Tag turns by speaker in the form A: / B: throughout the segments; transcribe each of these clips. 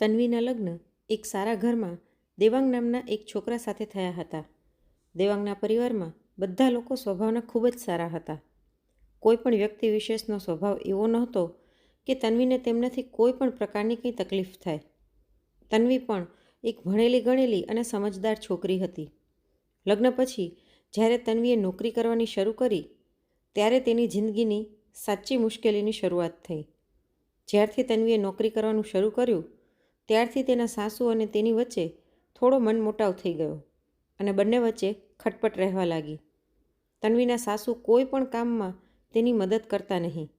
A: તન્વીના લગ્ન એક સારા ઘરમાં દેવાંગ નામના એક છોકરા સાથે થયા હતા. દેવાંગના પરિવારમાં બધા લોકો સ્વભાવના ખૂબ જ સારા હતા. કોઈ પણ વ્યક્તિ વિશેષનો સ્વભાવ એવો નહોતો કે તન્વીને તેમનાથી કોઈ પણ પ્રકારની કંઈ તકલીફ થાય. તન્વી પણ એક ભણેલી ગણેલી અને સમજદાર છોકરી હતી. લગ્ન પછી જ્યારે તન્વીએ નોકરી કરવાની શરૂ કરી, ત્યારે તેની જિંદગીની સાચી મુશ્કેલીની શરૂઆત થઈ. જ્યારથી તન્વીએ નોકરી કરવાનું શરૂ કર્યું ત્યારથી તેના સાસુ અને તેની વચ્ચે થોડો મનમોટાવ થઈ ગયો અને બંને વચ્ચે ખટપટ રહેવા લાગી. તન્વીના સાસુ કોઈ પણ કામમાં તેની મદદ કરતા નહીં.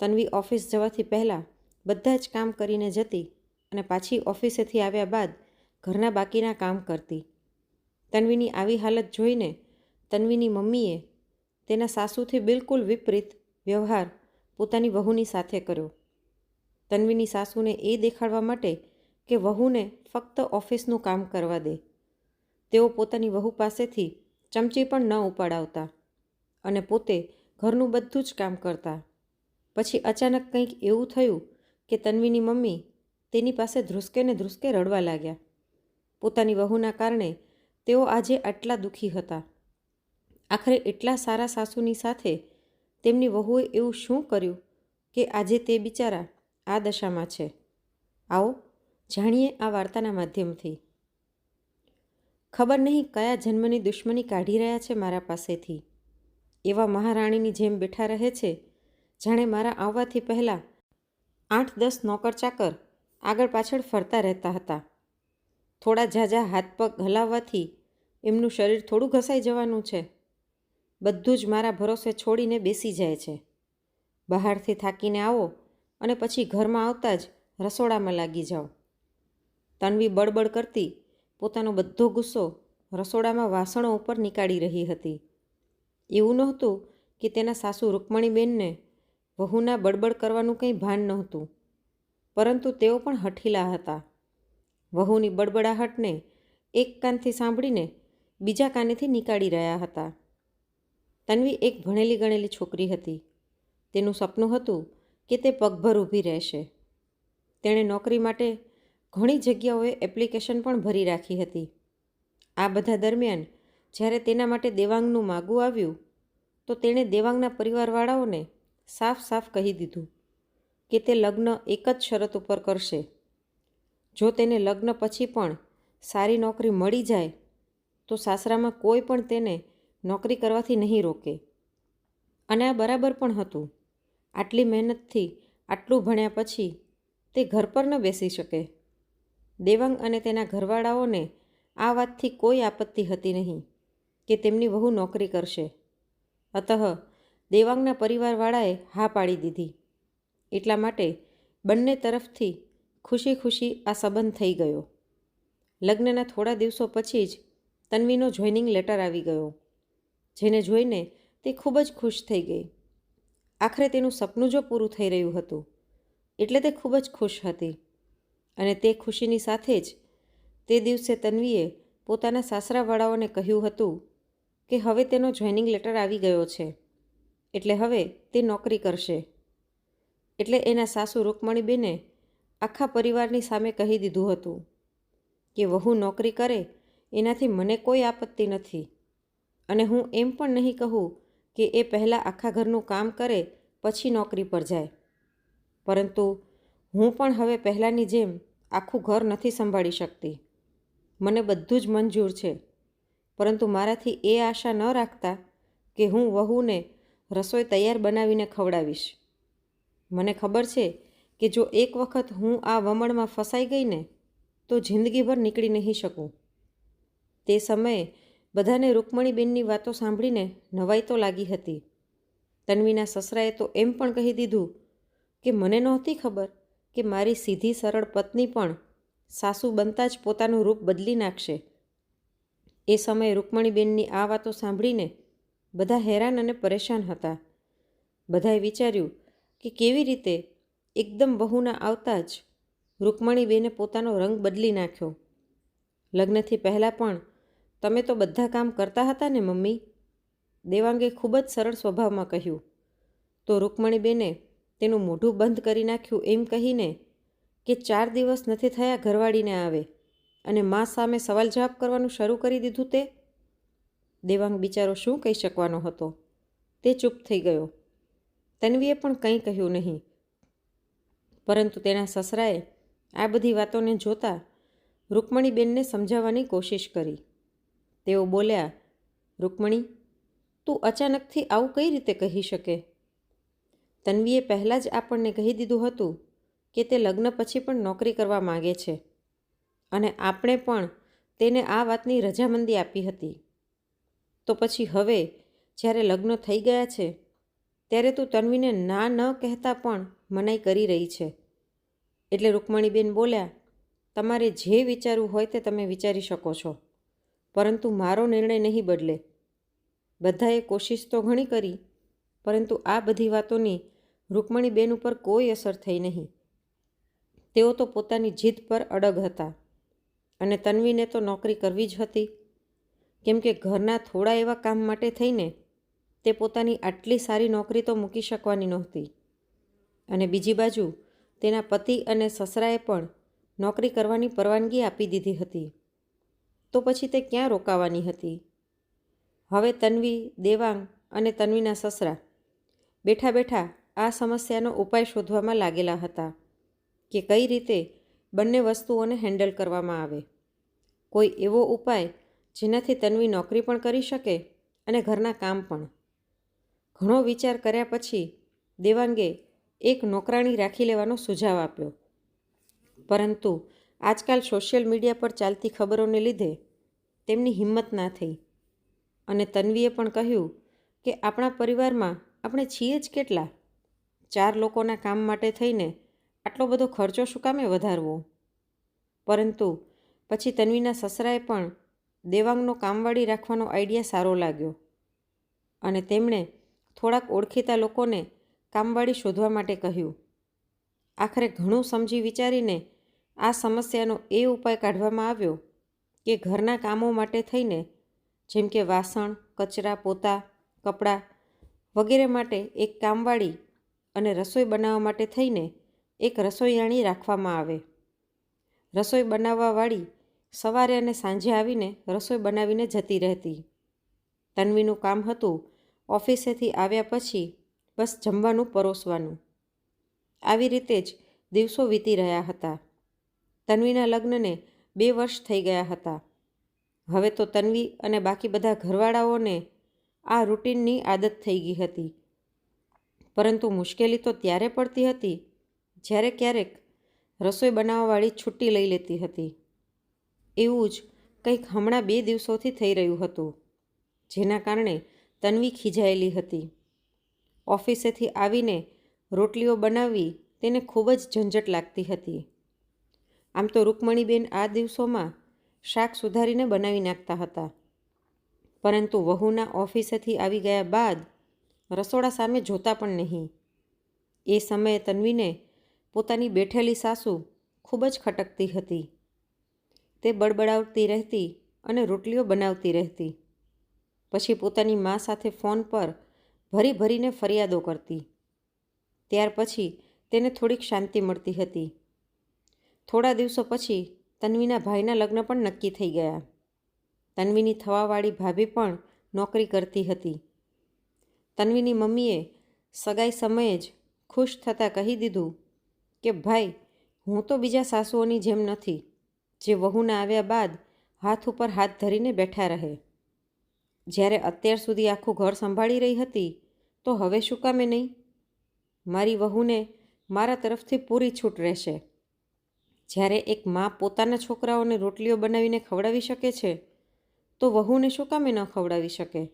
A: તન્વી ઓફિસ જવાથી પહેલાં બધા જ કામ કરીને જતી અને પાછી ઓફિસેથી આવ્યા બાદ ઘરના બાકીના કામ કરતી. તન્વીની આવી હાલત જોઈને તન્વીની મમ્મીએ તેના સાસુથી બિલકુલ વિપરીત વ્યવહાર પોતાની વહુની સાથે કર્યો. તન્વીની સાસુને એ દેખાડવા માટે કે વહુને ફક્ત ઓફિસનું કામ કરવા દે. તેઓ પોતાની વહુ પાસેથી ચમચી પણ ન ઉપાડાવતા અને પોતે ઘરનું બધું જ કામ કરતા. પછી અચાનક કંઈક એવું થયું કે તન્વીની મમ્મી તેની પાસે ધ્રુસકે ને ધ્રુસકે રડવા લાગ્યા. પોતાની વહુના કારણે તેઓ આજે આટલા દુઃખી હતા. આખરે એટલા સારા સાસુની સાથે તેમની વહુએ એવું શું કર્યું કે આજે તે બિચારા આ દશામાં છે. આવો, જાણીએ આ વાર્તાના માધ્યમથી. ખબર નહીં કયા જન્મની દુશ્મની કાઢી રહ્યા છે મારા પાસેથી. એવા મહારાણીની જેમ બેઠા રહે છે, જાણે મારા આવવાથી પહેલાં આઠ દસ નોકર ચાકર આગળ પાછળ ફરતા રહેતા હતા. થોડા ઝાઝા હાથ પગ હલાવવાથી એમનું શરીર થોડું ઘસાઈ જવાનું છે. બધું જ મારા ભરોસે છોડીને બેસી જાય છે. બહારથી થાકીને આવો અને પછી ઘરમાં આવતા જ રસોડામાં લાગી જાઓ. તન્વી બળબડ કરતી પોતાનો બધો ગુસ્સો રસોડામાં વાસણો ઉપર નીકાળી રહી હતી. એવું નહોતું કે તેના સાસુ રૂકમણીબેનને વહુના બળબડ કરવાનું કંઈ ભાન નહોતું, પરંતુ તેઓ પણ હઠીલા હતા. વહુની બડબડાહટને એક કાનથી સાંભળીને બીજા કાનેથી નીકાળી રહ્યા હતા. તન્વી એક ભણેલી ગણેલી છોકરી હતી. તેનું સપનું હતું કે તે પગભર ઊભી રહેશે. તેણે નોકરી માટે ઘણી જગ્યાઓએ એપ્લિકેશન પણ ભરી રાખી હતી. આ બધા દરમિયાન જ્યારે તેના માટે દેવાંગનું માગું આવ્યું, તો તેણે દેવાંગના પરિવારવાળાઓને સાફ સાફ કહી દીધું કે તે લગ્ન એક જ શરત ઉપર કરશે. જો તેને લગ્ન પછી પણ સારી નોકરી મળી જાય, તો સાસરામાં કોઈ પણ તેને નોકરી કરવાથી નહીં રોકે. અને આ બરાબર પણ હતું. આટલી મહેનતથી, આટલું ભણ્યા પછી તે ઘર પર ન બેસી શકે. દેવાંગ અને તેના ઘરવાળાઓને આ વાતથી કોઈ આપત્તિ હતી નહીં કે તેમની વહુ નોકરી કરશે. અતઃ દેવાંગના પરિવારવાળાએ હા પાડી દીધી. એટલા માટે બંને તરફથી ખુશી ખુશી આ સંબંધ થઈ ગયો. લગ્નના થોડા દિવસો પછી જ તન્વીનો જોઈનિંગ લેટર આવી ગયો, જેને જોઈને તે ખૂબ જ ખુશ થઈ ગઈ. આખરે તેનું સપનું જો પૂરું થઈ રહ્યું હતું, એટલે તે ખૂબ જ ખુશ હતી. અને તે ખુશીની સાથે જ તે દિવસે તન્વીએ પોતાના સાસરાવાળાઓને કહ્યું હતું કે હવે તેનો જોઈનિંગ લેટર આવી ગયો છે, એટલે હવે તે નોકરી કરશે. એટલે એના સાસુ રૂકમણીબેને આખા પરિવારની સામે કહી દીધું હતું કે વહુ નોકરી કરે, એનાથી મને કોઈ આપત્તિ નથી. અને હું એમ પણ નહીં કહું કે એ પહેલાં આખા ઘરનું કામ કરે, પછી નોકરી પર જાય. પરંતુ હું પણ હવે પહેલાંની જેમ આખું ઘર નથી સંભાળી શકતી. મને બધું જ મંજૂર છે. પરંતુ મારાથી એ આશા ન રાખતા કે હું વહુને રસોઈ તૈયાર બનાવીને ખવડાવીશ. મને ખબર છે કે જો એક વખત હું આ વમણમાં ફસાઈ ગઈને તો જિંદગીભર નીકળી નહીં શકું. તે સમયે બધાને રૂકમણીબેનની વાતો સાંભળીને નવાઈ તો લાગી હતી. તન્વીના સસરાએ તો એમ પણ કહી દીધું કે મને નહોતી ખબર કે મારી સીધી સરળ પત્ની પણ સાસુ બનતા જ પોતાનું રૂપ બદલી નાખશે. એ સમયે રૂકમણીબેનની આ વાતો સાંભળીને બધા હેરાન અને પરેશાન હતા. બધાએ વિચાર્યું કે કેવી રીતે એકદમ વહુના આવતા જ રૂકમણીબેને પોતાનો રંગ બદલી નાખ્યો. લગ્નથી પહેલાં પણ તમે તો બધા કામ કરતા હતા ને, મમ્મી? દેવાંગે ખૂબ જ સરળ સ્વભાવમાં કહ્યું. તો રૂકમણીબેને તેનું મોઢું બંધ કરી નાખ્યું એમ કહીને કે ચાર દિવસ નથી થયા ઘરવાળીને આવે અને મા સામે સવાલ જવાબ કરવાનું શરૂ કરી દીધું તે? દેવાંગ બિચારો શું કહી શકવાનો હતો? તે ચૂપ થઈ ગયો. તન્વીએ પણ કંઈ કહ્યું નહીં. પરંતુ તેના સસરાએ આ બધી વાતોને જોતા રૂકમણીબેનને સમજાવવાની કોશિશ કરી. તેઓ બોલ્યા, રૂકમણી, તું અચાનકથી આવું કઈ રીતે કહી શકે? તન્વીએ પહેલાં જ આપણને કહી દીધું હતું કે તે લગ્ન પછી પણ નોકરી કરવા માગે છે અને આપણે પણ તેને આ વાતની રજામંદી આપી હતી. તો પછી હવે જ્યારે લગ્ન થઈ ગયા છે, ત્યારે તું તન્વીને ના ન કહેતા પણ મનાઈ કરી રહી છે. એટલે રૂકમણીબેન બોલ્યા, તમારે જે વિચારવું હોય તે તમે વિચારી શકો છો. પરંતુ મારો નિર્ણય નહીં બદલે. બધાએ કોશિશ તો ઘણી કરી, પરંતુ આ બધી વાતોની રૂકમણીબેન ઉપર કોઈ અસર થઈ નહીં. તેઓ તો પોતાની જીદ પર અડગ હતા અને તન્વીને તો નોકરી કરવી જ હતી. કેમ કે ઘરના થોડા એવા કામ માટે થઈને તે પોતાની આટલી સારી નોકરી તો મૂકી શકવાની નહોતી. અને બીજી બાજુ તેના પતિ અને સસરાએ પણ નોકરી કરવાની પરવાનગી આપી દીધી હતી. તો પછી તે ક્યાં રોકાવાની હતી? હવે તન્વી, દેવાંગ અને તન્વીના સસરા બેઠા બેઠા આ સમસ્યાનો ઉપાય શોધવામાં લાગેલા હતા કે કઈ રીતે બંને વસ્તુઓને હેન્ડલ કરવામાં આવે. કોઈ એવો ઉપાય જેનાથી તન્વી નોકરી પણ કરી શકે અને ઘરના કામ પણ. ઘણો વિચાર કર્યા પછી દેવાંગે એક નોકરાણી રાખી લેવાનો સુઝાવ આપ્યો. પરંતુ આજકાલ સોશિયલ મીડિયા પર ચાલતી ખબરોને લીધે તેમની હિંમત ના થઈ. અને તન્વીએ પણ કહ્યું કે આપણા પરિવારમાં આપણે છીએ જ કેટલા. ચાર લોકોના કામ માટે થઈને આટલો બધો ખર્ચો શું કામે વધારવો? પરંતુ પછી તન્વીના સસરાએ પણ દેવાંગનો કામવાળી રાખવાનો આઈડિયા સારો લાગ્યો. અને તેમણે થોડાક ઓળખીતા લોકોને કામવાળી શોધવા માટે કહ્યું, આખરે ઘણું સમજી વિચારીને આ સમસ્યાનો એ ઉપાય કાઢવામાં આવ્યો કે ઘરના કામો માટે થઈને, જેમ કે વાસણ, કચરા, પોતા, કપડાં વગેરે માટે એક કામવાળી અને રસોઈ બનાવવા માટે થઈને એક રસોઈયાણી રાખવામાં આવે. રસોઈ બનાવવાવાળી સવારે અને સાંજે આવીને રસોઈ બનાવીને જતી રહેતી. તન્વીનું કામ હતું ઓફિસેથી આવ્યા પછી બસ જમવાનું, પરોસવાનું. આવી રીતે જ દિવસો વીતી રહ્યા હતા. તન્વીના લગ્નને બે વર્ષ થઈ ગયા હતા. હવે તો તન્વી અને બાકી બધા ઘરવાળાઓને આ રૂટીનની આદત થઈ ગઈ હતી. પરંતુ મુશ્કેલી તો ત્યારે પડતી હતી જ્યારે ક્યારેક રસોઈ બનાવવાવાળી છુટ્ટી લઈ લેતી હતી. એવું જ કંઈક હમણાં બે દિવસોથી થઈ રહ્યું હતું, જેના કારણે તન્વી ખીજાયેલી હતી. ઓફિસેથી આવીને રોટલીઓ બનાવવી તેને ખૂબ જ ઝંઝટ લાગતી હતી. આમ તો રૂકમણીબેન આ દિવસોમાં શાક સુધારીને બનાવી નાખતા હતા. પરંતુ વહુના ઓફિસેથી આવી ગયા બાદ રસોડા સામે જોતા પણ નહીં. એ સમયે તન્વીને પોતાની બેઠેલી સાસુ ખૂબ જ ખટકતી હતી. તે બડબડાવતી રહેતી અને રોટલીઓ બનાવતી રહેતી. પછી પોતાની મા સાથે ફોન પર ભરી ભરીને ફરિયાદો કરતી. ત્યાર પછી તેને થોડીક શાંતિ મળતી હતી. થોડા દિવસો પછી તન્વીના ભાઈના લગ્ન પણ નક્કી થઈ ગયા. તન્વીની થવાવાળી ભાભી પણ નોકરી કરતી હતી. તન્વીની મમ્મીએ સગાઈ સમયે જ ખુશ થતાં કહી દીધું કે, ભાઈ, હું તો બીજા સાસુઓની જેમ નથી, જે વહુના આવ્યા બાદ હાથ ઉપર હાથ ધરીને બેઠા રહે. જ્યારે અત્યાર સુધી આખું ઘર સંભાળી રહી હતી, તો હવે શું કામે નહીં? મારી વહુને મારા તરફથી પૂરી છૂટ રહેશે. જ્યારે એક મા પોતાના છોકરાઓને રોટલીઓ બનાવીને ખવડાવી શકે છે, તો વહુને શું કામે ન ખવડાવી શકે?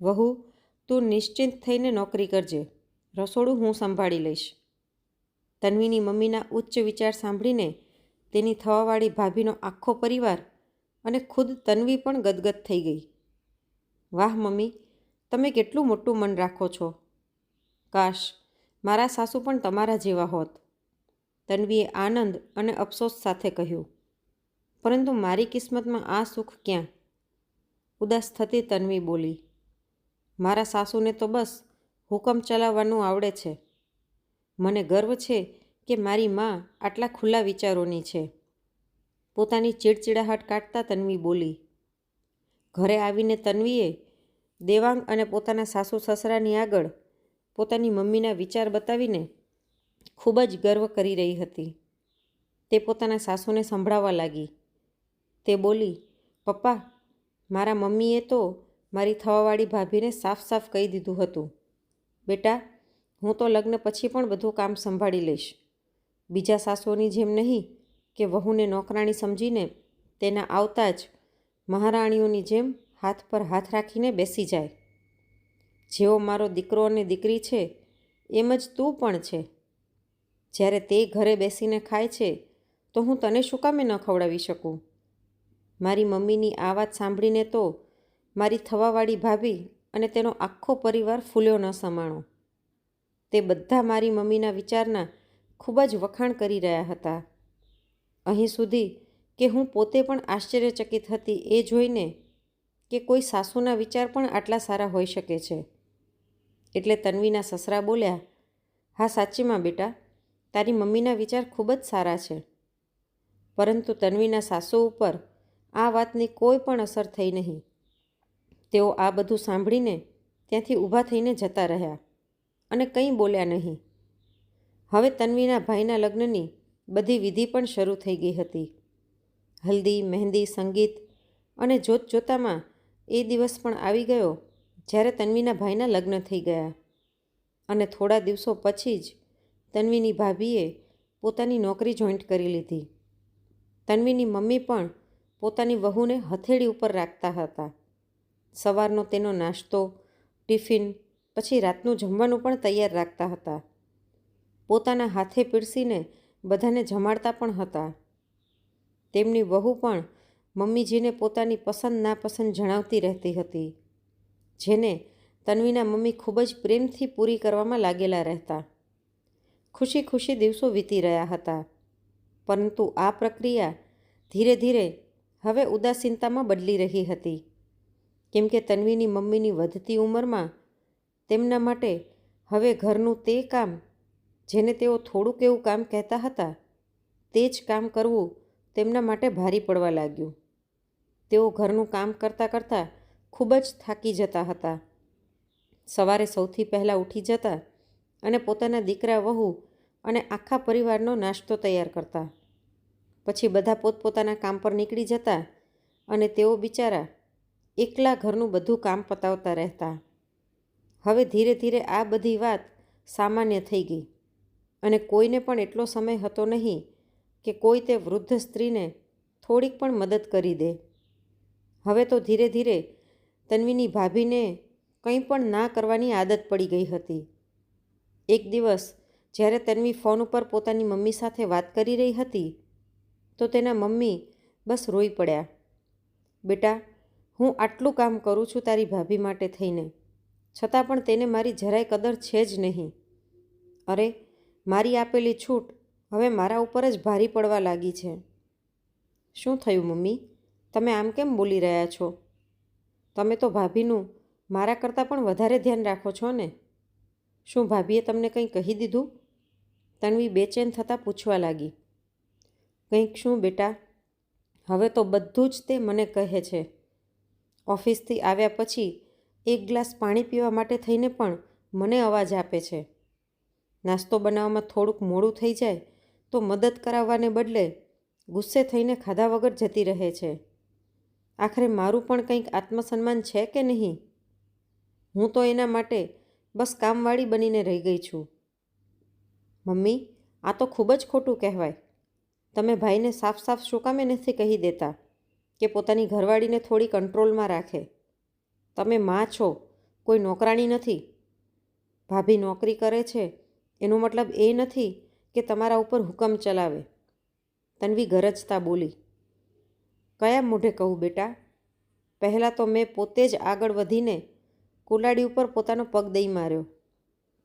A: વહુ, તું નિશ્ચિંત થઈને નોકરી કરજે, રસોડું હું સંભાળી લઈશ. તન્વીની મમ્મીના ઉચ્ચ વિચાર સાંભળીને તેની થવાવાળી ભાભીનો આખો પરિવાર અને ખુદ તન્વી પણ ગદગદ થઈ ગઈ. વાહ મમ્મી, તમે કેટલું મોટું મન રાખો છો. કાશ, મારા સાસુ પણ તમારા જેવા હોત. તન્વીએ આનંદ અને અફસોસ સાથે કહ્યું, પરંતુ મારી કિસ્મતમાં આ સુખ ક્યાં? ઉદાસ થતી તન્વી બોલી, મારા સાસુને તો બસ હુકમ ચલાવવાનું આવડે છે. મને ગર્વ છે કે મારી માં આટલા ખુલ્લા વિચારોની છે. પોતાની ચીડચીડાહટ કાઢતા તન્વી બોલી, ઘરે આવીને તન્વીએ દેવાંગ અને પોતાના સાસુ સસરાની આગળ પોતાની મમ્મીના વિચાર બતાવીને ખૂબ જ ગર્વ કરી રહી હતી. તે પોતાના સાસુને સંભળાવવા લાગી. તે બોલી, પપ્પા, મારા મમ્મીએ તો મારી થવાવાળી ભાભીને સાફ સાફ કહી દીધું હતું. બેટા, હું તો લગ્ન પછી પણ બધું કામ સંભાળી લઈશ. બીજા સાસુઓની જેમ નહીં કે વહુને નોકરાણી સમજીને તેના આવતા જ મહારાણીઓની જેમ હાથ પર હાથ રાખીને બેસી જાય. જેવો મારો દીકરો અને દીકરી છે, એમ જ તું પણ છે. જ્યારે તે ઘરે બેસીને ખાય છે, તો હું તને શું કામે ન ખવડાવી શકું? મારી મમ્મીની આ વાત સાંભળીને તો મારી થવાવાળી ભાભી અને તેનો આખો પરિવાર ફૂલ્યો ન સમાણો. તે બધા મારી મમ્મીના વિચારના ખૂબ જ વખાણ કરી રહ્યા હતા. અહીં સુધી કે હું પોતે પણ આશ્ચર્યચકિત હતી એ જોઈને કે કોઈ સાસુના વિચાર પણ આટલા સારા હોઈ શકે છે. એટલે તન્વીના સસરા બોલ્યા, હા સાચીમાં બેટા તારી મમ્મીના વિચાર ખૂબ જ સારા છે. પરંતુ તન્વીના સાસુ ઉપર આ વાતની કોઈ પણ અસર થઈ નહીં. તેઓ આ બધું સાંભળીને ત્યાંથી ઊભા થઈને જતા રહ્યા અને કંઈ બોલ્યા નહીં. હવે તન્વીના ભાઈના લગ્નની બધી વિધિ પણ શરૂ થઈ ગઈ હતી. હલ્દી, મહેંદી, સંગીત અને જોત જોતામાં એ દિવસ પણ આવી ગયો જ્યારે તન્વીના ભાઈના લગ્ન થઈ ગયા. અને થોડા દિવસો પછી જ તન્વીની ભાભીએ પોતાની નોકરી જોઈન્ટ કરી લીધી. તન્વીની મમ્મી પણ પોતાની વહુને હથેળી ઉપર રાખતા હતા. સવારનો તેનો નાસ્તો, ટિફિન, પછી રાતનું જમવાનું પણ તૈયાર રાખતા હતા. પોતાના હાથે પીરસીને બધાને જમાડતા પણ હતા. તેમની વહુ પણ મમ્મીજીને પોતાની પસંદ નાપસંદ જણાવતી રહેતી હતી, જેને તન્વીના મમ્મી ખૂબ જ પ્રેમથી પૂરી કરવામાં લાગેલા રહેતા. ખુશી ખુશી દિવસો વીતી રહ્યા હતા. પરંતુ આ પ્રક્રિયા ધીરે ધીરે હવે ઉદાસીનતામાં બદલી રહી હતી. કેમ કે તન્વીની મમ્મીની વધતી ઉંમરમાં તેમના માટે હવે ઘરનું તે કામ જેને તેઓ થોડુંક એવું કામ કહેતા હતા, તે જ કામ કરવું તેમના માટે ભારી પડવા લાગ્યું. તેઓ ઘરનું કામ કરતાં કરતાં ખૂબ જ થાકી જતા હતા. સવારે સૌથી પહેલાં ઉઠી જતા અને પોતાના દીકરા વહુ અને આખા પરિવારનો નાસ્તો તૈયાર કરતા. પછી બધા પોતપોતાના કામ પર નીકળી જતા અને તેઓ બિચારા એકલા ઘરનું બધું કામ પતાવતા રહેતા. હવે ધીરે ધીરે આ બધી વાત સામાન્ય થઈ ગઈ અને કોઈને પણ એટલો સમય હતો નહીં કે કોઈ તે વૃદ્ધ સ્ત્રીને થોડીક પણ મદદ કરી દે. હવે તો ધીરે ધીરે તન્વીની ભાભીને કંઈ પણ ના કરવાની આદત પડી ગઈ હતી. એક દિવસ, જ્યારે તન્વી ફોન ઉપર પોતાની મમ્મી સાથે વાત કરી રહી હતી, તો તેના મમ્મી બસ રોઈ પડ્યા. બેટા, હું આટલું કામ કરું છું તારી ભાભી માટે થઈને. છતાં પણ તેને મારી જરાય કદર છે જ નહીં. અરે, મારી આપેલી છૂટ હવે મારા ઉપર જ ભારી પડવા લાગી છે. શું થયું મમ્મી? તમે આમ કેમ બોલી રહ્યા છો? તમે તો ભાભીનું મારા કરતાં પણ વધારે ધ્યાન રાખો છો ને? શું ભાભીએ તમને કંઈ કહી દીધું? તન્વી બેચેન થતાં પૂછવા લાગી. કંઈક શું બેટા? હવે તો બધું જ તે મને કહે છે. ઓફિસથી આવ્યા પછી એક ગ્લાસ પાણી પીવા માટે થઈને પણ મને અવાજ આપે છે. નાસ્તો બનાવવામાં થોડુંક મોડું થઈ જાય તો મદદ કરાવવાને બદલે ગુસ્સે થઈને ખાધા વગર જતી રહે છે. આખરે મારું પણ કંઈક આત્મસન્માન છે કે નહીં? હું તો એના માટે બસ કામવાળી બનીને રહી ગઈ છું. મમ્મી, આ તો ખૂબ જ ખોટું કહેવાય. તમે ભાઈને સાફ સાફ શું કામે નથી કહી દેતા કે પોતાની ઘરવાળીને થોડી કંટ્રોલમાં રાખે? તમે માં છો, કોઈ નોકરાણી નથી. ભાભી નોકરી કરે છે, એનો મતલબ એ નથી કે તમારા ઉપર હુકમ ચલાવે. તન્વી ગરજતા બોલી, કયા મોઢે કહું બેટા? પહેલાં તો મેં પોતે જ આગળ વધીને કુલાડી ઉપર પોતાનો પગ દઈ માર્યો.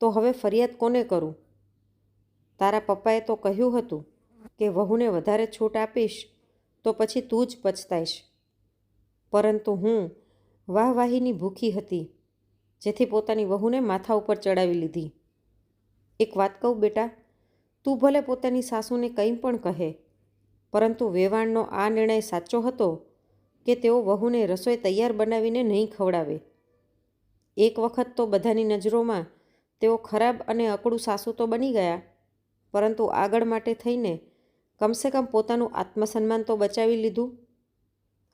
A: તો હવે ફરિયાદ કોને કરું? તારા પપ્પાએ તો કહ્યું હતું કે વહુને વધારે છૂટ આપીશ, તો પછી તું જ પછતાઈશ. પરંતુ હું વાહવાહીની ભૂખી હતી, જેથી પોતાની વહુને માથા ઉપર ચડાવી લીધી. એક વાત કહું બેટા, તું ભલે પોતાની સાસુને કંઈ પણ કહે, પરંતુ વેવાણનો આ નિર્ણય સાચો હતો કે તેઓ વહુને રસોઈ તૈયાર બનાવીને નહીં ખવડાવે. એક વખત તો બધાની નજરોમાં તેઓ ખરાબ અને અકડું સાસુ તો બની ગયા, પરંતુ આગળ માટે થઈને કમસે કમ પોતાનું આત્મસન્માન તો બચાવી લીધું.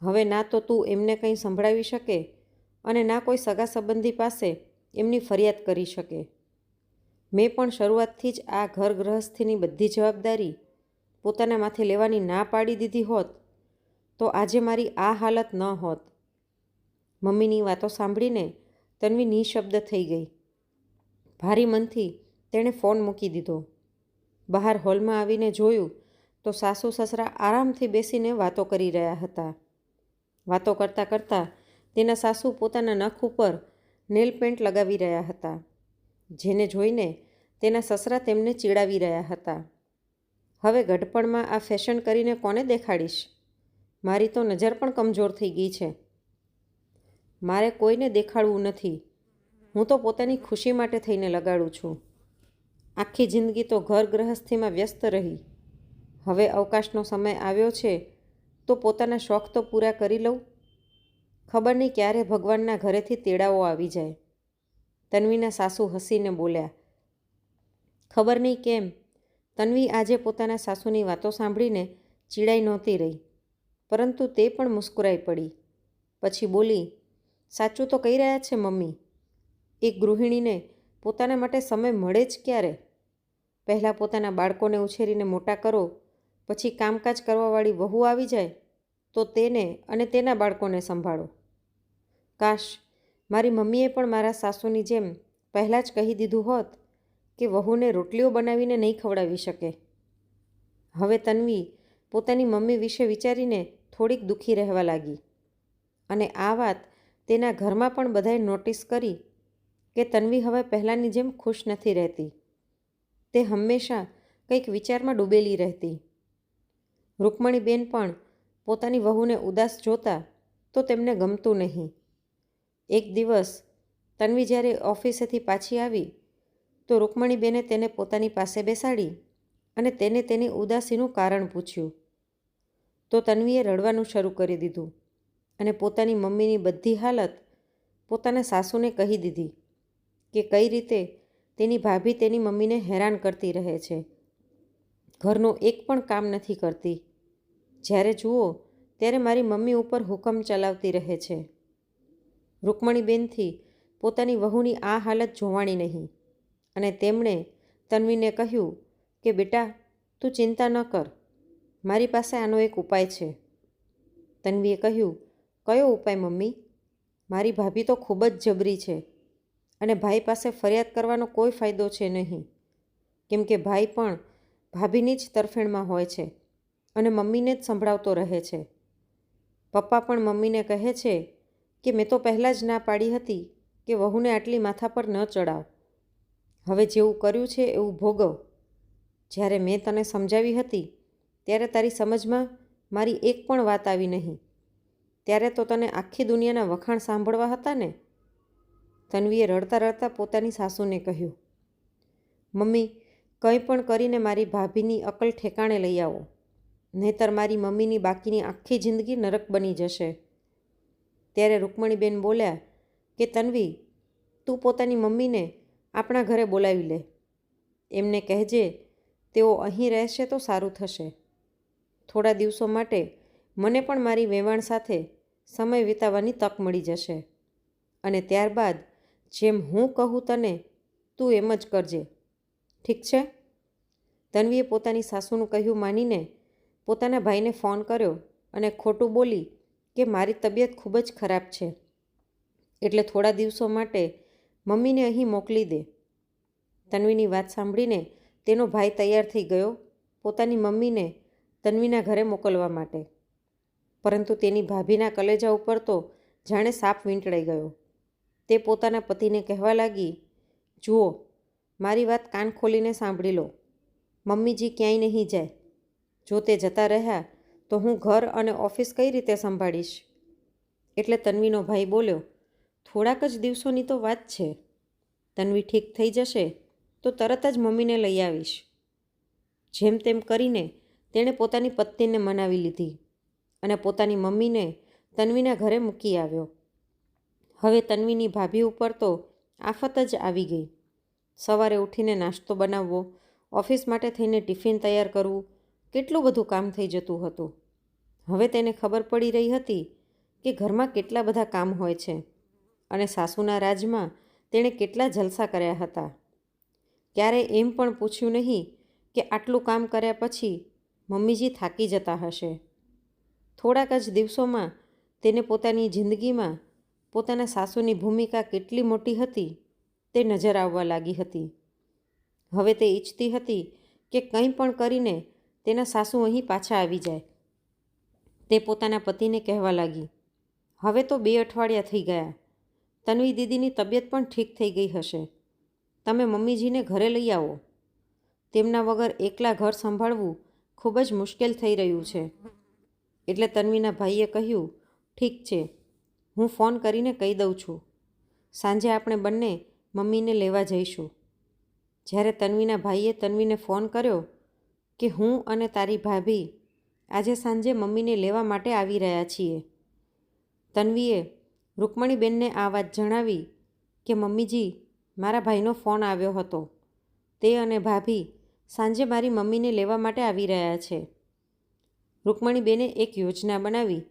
A: હવે ના તો તું એમને કંઈ સંભળાવી શકે અને ના કોઈ સગા સંબંધી પાસે એમની ફરિયાદ કરી શકે. મેં પણ શરૂઆતથી જ આ ઘર ગૃહસ્થીની બધી જવાબદારી પોતાના માથે લેવાની ના પાડી દીધી હોત, તો આજે મારી આ હાલત ન હોત. મમ્મીની વાતો સાંભળીને તન્વી નિશબ્દ થઈ ગઈ. ભારી મનથી તેણે ફોન મૂકી દીધો. બહાર હોલમાં આવીને જોયું તો સાસુ સસરા આરામથી બેસીને વાતો કરી રહ્યા હતા. વાતો કરતાં કરતાં તેના સાસુ પોતાના નખ ઉપર નેલ પેન્ટ લગાવી રહ્યા હતા, જેને જોઈને તેના સસરા તેમને ચીડાવી રહ્યા હતા. હવે ગઢપણમાં આ ફેશન કરીને કોને દેખાડીશ? મારી તો નજર પણ કમજોર થઈ ગઈ છે. મારે કોઈને દેખાડવું નથી. હું તો પોતાની ખુશી માટે થઈને લગાડું છું. આખી જિંદગી તો ઘર ગૃહસ્થીમાં વ્યસ્ત રહી. હવે અવકાશનો સમય આવ્યો છે, તો પોતાના શોખ તો પૂરા કરી લઉં. ખબર નહીં ક્યારે ભગવાનના ઘરેથી તેડાવો આવી જાય. તન્વીના સાસુ હસીને બોલ્યા, ખબર નહીં કેમ, તન્વી આજે પોતાના સાસુની વાતો સાંભળીને ચીડાઈ નહોતી રહી, પરંતુ તે પણ મુસ્કુરાઈ પડી. પછી બોલી સાચું તો કહી રહ્યા છે મમ્મી. એક ગૃહિણીને પોતાના માટે સમય મળે જ ક્યારે? પહેલાં પોતાના બાળકોને ઉછેરીને મોટા કરો, પછી કામકાજ કરવાવાળી વહુ આવી જાય, તો તેને અને તેના બાળકોને સંભાળો. કાશ મારી મમ્મીએ પણ મારા સાસુની જેમ પહેલાં જ કહી દીધું હોત કે વહુને રોટલીઓ બનાવીને નહીં ખવડાવી શકે. હવે તન્વી પોતાની મમ્મી વિશે વિચારીને થોડીક દુઃખી રહેવા લાગી. અને આ વાત તેના ઘરમાં પણ બધાએ નોટિસ કરી કે તન્વી હવે પહેલાંની જેમ ખુશ નથી રહેતી. તે હંમેશા કંઈક વિચારમાં ડૂબેલી રહેતી. રૂકમણીબેન પણ પોતાની વહુને ઉદાસ જોતા તો તેમને ગમતું નહીં. એક દિવસ તન્વી જ્યારે ઓફિસેથી પાછી આવી તો રૂકમણીબેને તેને પોતાની પાસે બેસાડી અને તેને તેની ઉદાસીનું કારણ પૂછ્યું. તો તન્વીએ રડવાનું શરૂ કરી દીધું. અને પોતાની મમ્મીની બધી હાલત પોતાના સાસુને કહી દીધી કે કઈ રીતે તેની ભાભી તેની મમ્મીને હેરાન કરતી રહે છે. ઘરનું એક પણ કામ નથી કરતી. જ્યારે જુઓ ત્યારે મારી મમ્મી ઉપર હુકમ ચલાવતી રહે છે. રૂકમણીબેનથી પોતાની વહુની આ હાલત જોવાણી નહીં અને તેમણે તન્વીને કહ્યું કે, બેટા, તું ચિંતા ન કર. મારી પાસે આનો એક ઉપાય છે. તન્વીએ કહ્યું કયો ઉપાય, મમ્મી? મારી ભાભી તો ખૂબ જ જબરી છે અને ભાઈ પાસે ફરિયાદ કરવાનો કોઈ ફાયદો છે નહીં. કેમ કે ભાઈ પણ ભાભીની જ તરફેણમાં હોય છે અને મમ્મીને જ સંભળાવતો રહે છે. પપ્પા પણ મમ્મીને કહે છે કે, મેં તો પહેલાં જ ના પાડી હતી કે વહુને આટલી માથા પર ન ચડાવ હવે જેવું કર્યું છે એવું ભોગવ. જ્યારે મેં તને સમજાવી હતી, ત્યારે તારી સમજમાં મારી એક પણ વાત આવી નહીં. ત્યારે તો તને આખી દુનિયાના વખાણ સાંભળવા હતા ને? તન્વીએ રડતા રડતા પોતાની સાસુને કહ્યું, મમ્મી, કંઈ પણ કરીને મારી ભાભીની અકલ ઠેકાણે લઈ આવો. નહીતર મારી મમ્મીની બાકીની આખી જિંદગી નરક બની જશે. ત્યારે રૂકમણીબેન બોલ્યા, કે તન્વી, તું પોતાની મમ્મીને આપણા ઘરે બોલાવી લે. એમને કહેજે, તેઓ અહીં રહેશે તો સારું થશે. થોડા દિવસો માટે મને પણ મારી વેવાણ સાથે સમય વિતાવવાની તક મળી જશે. અને ત્યારબાદ જેમ હું કહું તને, તું એમ જ કરજે. ઠીક છે? તન્વીએ પોતાની સાસુનું કહ્યું માનીને પોતાના ભાઈને ફોન કર્યો અને ખોટું બોલી કે મારી તબિયત ખૂબ જ ખરાબ છે. એટલે થોડા દિવસો માટે મમ્મીને અહીં મોકલી દે. તન્વીની વાત સાંભળીને તેનો ભાઈ તૈયાર થઈ ગયો પોતાની મમ્મીને તન્વીના ઘરે મોકલવા માટે. પરંતુ તેની ભાભીના કલેજા ઉપર તો જાણે સાપ વીંટળાઈ ગયો. તે પોતાના પતિને કહેવા લાગી, જુઓ, મારી વાત કાન ખોલીને સાંભળી લો. મમ્મીજી ક્યાંય નહીં જાય. જો તે જતા રહ્યા, તો હું ઘર અને ઓફિસ કઈ રીતે સંભાળીશ? એટલે તન્વીનો ભાઈ બોલ્યો, થોડાક જ દિવસોની તો વાત છે. તન્વી ઠીક થઈ જશે, તો તરત જ મમ્મીને લઈ આવીશ. જેમ તેમ કરીને તેણે પોતાની પત્નીને મનાવી લીધી. અને પોતાની મમ્મીને તન્વીના ઘરે મૂકી આવ્યો. હવે તન્વીની ભાભી ઉપર તો આફત જ આવી ગઈ. સવારે ઉઠીને નાસ્તો બનાવવો, ઓફિસ માટે થઈને ટિફિન તૈયાર કરવું, કેટલું બધું કામ થઈ જતું હતું. હવે તેને ખબર પડી રહી હતી કે ઘરમાં કેટલા બધા કામ હોય છે અને સાસુના રાજમાં તેણે કેટલા જલસા કર્યા હતા. ક્યારે એમ પણ પૂછ્યું નહીં કે આટલું કામ કર્યા પછી મમ્મીજી થાકી જતા હશે. થોડાક જ દિવસોમાં તેને પોતાની જિંદગીમાં પોતાના સાસુની ભૂમિકા કેટલી મોટી હતી તે નજર આવવા લાગી હતી. હવે તે ઈચ્છતી હતી કે કંઈ પણ કરીને તેના સાસુ અહીં પાછા આવી જાય. તે પોતાના પતિને કહેવા લાગી, હવે તો બે અઠવાડિયા થઈ ગયા. તન્વી દીદીની તબિયત પણ ઠીક થઈ ગઈ હશે. તમે મમ્મીજીને ઘરે લઈ આવો. તેમના વગર એકલા ઘર સંભાળવું ખૂબ જ મુશ્કેલ થઈ રહ્યું છે. એટલે તન્વીના ભાઈએ કહ્યું, ઠીક છે, હું ફોન કરીને કહી દઉં છું. સાંજે આપણે બંને મમ્મીને લેવા જઈશું. જ્યારે તન્વીના ભાઈએ તન્વીને ફોન કર્યો કે હું અને તારી ભાભી આજે સાંજે મમ્મીને લેવા માટે આવી રહ્યા છીએ. તન્વીએ રૂકમણીબેનને આ વાત જણાવી કે, મમ્મીજી, મારા ભાઈનો ફોન આવ્યો હતો. તે અને ભાભી સાંજે મારી મમ્મીને લેવા માટે આવી રહ્યા છે. રૂકમણીબેને એક યોજના બનાવી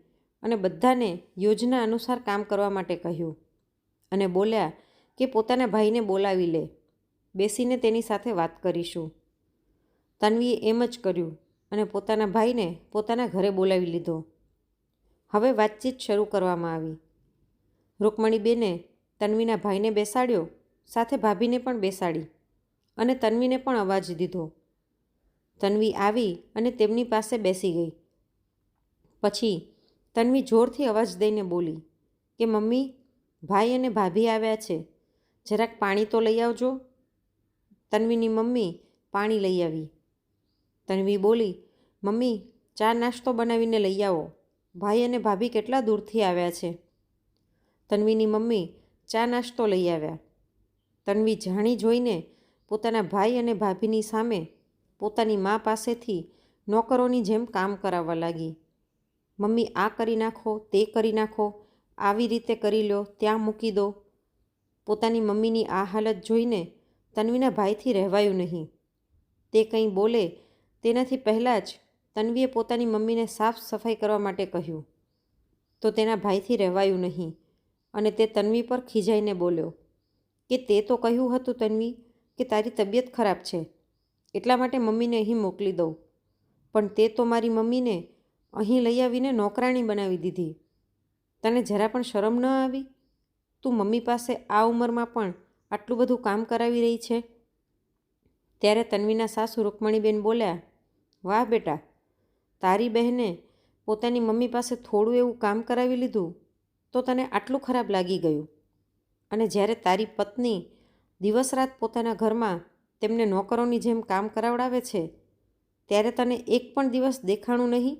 A: અને બધાને યોજના અનુસાર કામ કરવા માટે કહ્યું અને બોલ્યા કે પોતાના ભાઈને બોલાવી લે, બેસીને તેની સાથે વાત કરીશું. તન્વીએ એમ જ કર્યું અને પોતાના ભાઈને પોતાના ઘરે બોલાવી લીધો. હવે વાતચીત શરૂ કરવામાં આવી. રૂકમણીબેને તન્વીના ભાઈને બેસાડ્યો, સાથે ભાભીને પણ બેસાડી અને તન્વીને પણ અવાજ દીધો. તન્વી આવી અને તેમની પાસે બેસી ગઈ. પછી તન્વી જોરથી અવાજ દઈને બોલી, કે મમ્મી, ભાઈ અને ભાભી આવ્યા છે. જરાક પાણી તો લઈ આવજો. તન્વીની મમ્મી પાણી લઈ આવી. તન્વી બોલી, મમ્મી, ચા નાસ્તો બનાવીને લઈ આવો. ભાઈ અને ભાભી કેટલા દૂરથી આવ્યા છે. તન્વીની મમ્મી ચા નાસ્તો લઈ આવ્યા. તન્વી જાણી જોઈને પોતાના ભાઈ અને ભાભીની સામે પોતાની મા પાસેથી નોકરોની જેમ કામ કરાવવા લાગી. મમ્મી, આ કરી નાખો, તે કરી નાખો. આવી રીતે કરી લો, ત્યાં મૂકી દો. પોતાની મમ્મીની આ હાલત જોઈને તન્વીના ભાઈથી રહેવાયું નહીં. તે કંઈ બોલે તેનાથી પહેલાં જ તન્વીએ પોતાની મમ્મીને સાફ સફાઈ કરવા માટે કહ્યું. તો તેના ભાઈથી રહેવાયું નહીં અને તે તન્વી પર ખીજાઈને બોલ્યો. કે તે તો કહ્યું હતું તન્વી કે તારી તબિયત ખરાબ છે, એટલા માટે મમ્મીને અહીં મોકલી દઉં. પણ તે તો મારી મમ્મીને અહીં લઈ આવીને નોકરાણી બનાવી દીધી. તને જરા પણ શરમ ન આવી? તું મમ્મી પાસે આ ઉંમરમાં પણ આટલું બધું કામ કરાવી રહી છે? ત્યારે તન્વીના સાસુ રૂકમણીબેન બોલ્યા, વાહ બેટા, તારી બહેને પોતાની મમ્મી પાસે થોડું એવું કામ કરાવી લીધું તો તને આટલું ખરાબ લાગી ગયું. અને જ્યારે તારી પત્ની દિવસ રાત પોતાના ઘરમાં તેમને નોકરોની જેમ કામ કરાવડાવે છે, ત્યારે તને એક પણ દિવસ દેખાણું નહીં?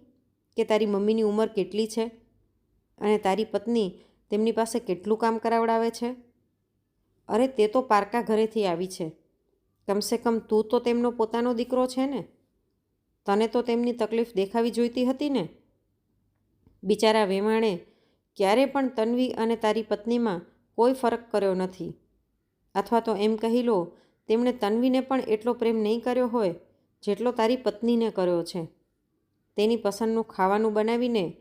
A: કે તારી મમ્મીની ઉંમર કેટલી છે? અને તારી પત્ની તેમની પાસે કેટલું કામ કરાવડાવે છે? અરે, તે તો પારકા ઘરેથી આવી છે. કમસે કમ તું તો તેમનો પોતાનો દીકરો છે ને? તને તો તેમની તકલીફ દેખાવી જોઈતી હતી ને? બિચારા વેમાણે ક્યારે પણ તન્વી અને તારી પત્નીમાં કોઈ ફરક કર્યો નથી. અથવા તો એમ કહી લો, તેમણે તન્વીને પણ એટલો પ્રેમ નહીં કર્યો હોય, જેટલો તારી પત્નીને કર્યો છે. તેની પસંદનું ખાવાનું બનાવીને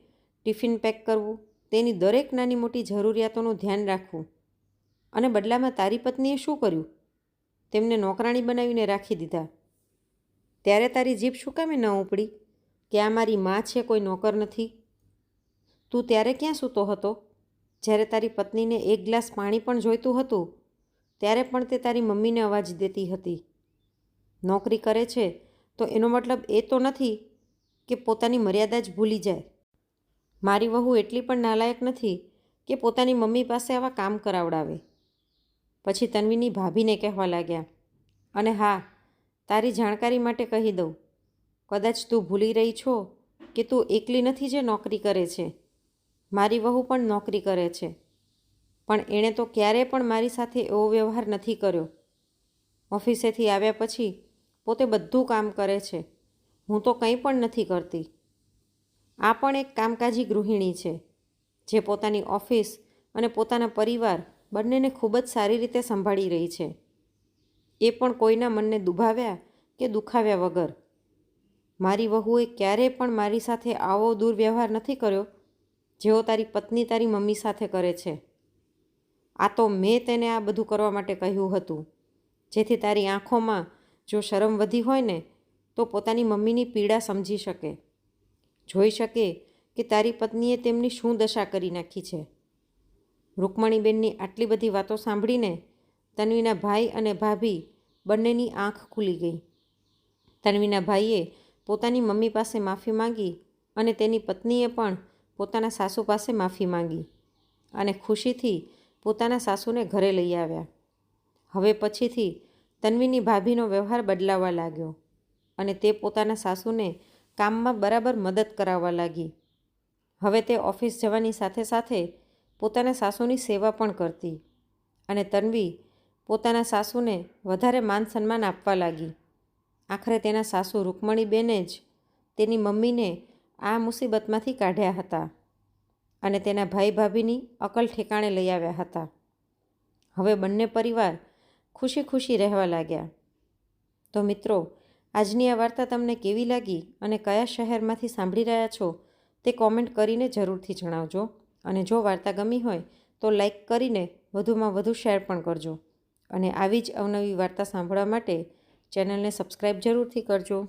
A: ટિફિન પેક કરવું, તેની દરેક નાની મોટી જરૂરિયાતોનું ધ્યાન રાખવું. અને બદલામાં તારી પત્નીએ શું કર્યું? તેમને નોકરાણી બનાવીને રાખી દીધા. ત્યારે તારી જીભ શું કામે ન ઉપડી? કે આ મારી મા છે, કોઈ નોકર નથી? તું ત્યારે ક્યાં સૂતો હતો? જ્યારે તારી પત્નીને એક ગ્લાસ પાણી પણ જોઈતું હતું, ત્યારે પણ તે તારી મમ્મીને અવાજ દેતી હતી. નોકરી કરે છે, તો એનો મતલબ એ તો નથી કે પોતાની મર્યાદા જ ભૂલી જાય. મારી વહુ એટલી પણ નાલાયક નથી કે પોતાની મમ્મી પાસે આવા કામ કરાવડાવે. પછી તન્વીની ભાભીને કહેવા લાગ્યા, અને હા, તારી જાણકારી માટે કહી દઉં. કદાચ તું ભૂલી રહી છો કે તું એકલી નથી જે નોકરી કરે છે. મારી વહુ પણ નોકરી કરે છે. પણ એણે તો ક્યારેય પણ મારી સાથે એવો વ્યવહાર નથી કર્યો. ઓફિસેથી આવ્યા પછી પોતે બધું કામ કરે છે. હું તો કંઈ પણ નથી કરતી. આ પણ એક કામકાજી ગૃહિણી છે, જે પોતાની ઓફિસ અને પોતાના પરિવાર બંનેને ખૂબ જ સારી રીતે સંભાળી રહી છે. એ પણ કોઈના મનને દુભાવ્યા કે દુખાવ્યા વગર. મારી વહુએ ક્યારેય પણ મારી સાથે આવો દુર્વ્યવહાર નથી કર્યો, જેવો તારી પત્ની તારી મમ્મી સાથે કરે છે. આ તો મેં તેને આ બધું કરવા માટે કહ્યું હતું, જેથી તારી આંખોમાં જો શરમ વધી હોય ને તો પોતાની મમ્મીની પીડા સમજી શકે. જોઈ શકે કે તારી પત્નીએ તેમની શું દશા કરી નાખી છે. રૂકમણીબેનની આટલી બધી વાતો સાંભળીને તન્વીના ભાઈ અને ભાભી બંનેની આંખ ખુલી ગઈ. તન્વીના ભાઈએ પોતાની મમ્મી પાસે માફી માંગી અને તેની પત્નીએ પણ પોતાના સાસુ પાસે માફી માંગી અને ખુશીથી પોતાના સાસુને ઘરે લઈ આવ્યા. હવે પછીથી તન્વીની ભાભીનો વ્યવહાર બદલાવા લાગ્યો. અને તે પોતાના સાસુને કામમાં બરાબર મદદ કરાવવા લાગી. હવે તે ઓફિસ જવાની સાથે સાથે પોતાના સાસુની સેવા પણ કરતી અને તન્વી પોતાના સાસુને વધારે માન સન્માન આપવા લાગી. આખરે તેના સાસુ રૂકમણીબેને જ તેની મમ્મીને આ મુસીબતમાંથી કાઢ્યા હતા અને તેના ભાઈ ભાભીની અકલ ઠેકાણે લઈ આવ્યા હતા. હવે બંને પરિવાર ખુશી ખુશી રહેવા લાગ્યા. તો મિત્રો આજની આ વાર્તા તમને કેવી લાગી અને કયા શહેરમાંથી સાંભળી રહ્યા છો તે કોમેન્ટ કરીને જરૂરથી જણાવજો. અને જો વાર્તા ગમી હોય તો લાઈક કરીને વધુમાં વધુ શેર પણ કરજો. અને આવી જ અવનવી વાર્તા સાંભળવા માટે ચેનલને સબસ્ક્રાઈબ જરૂરથી કરજો.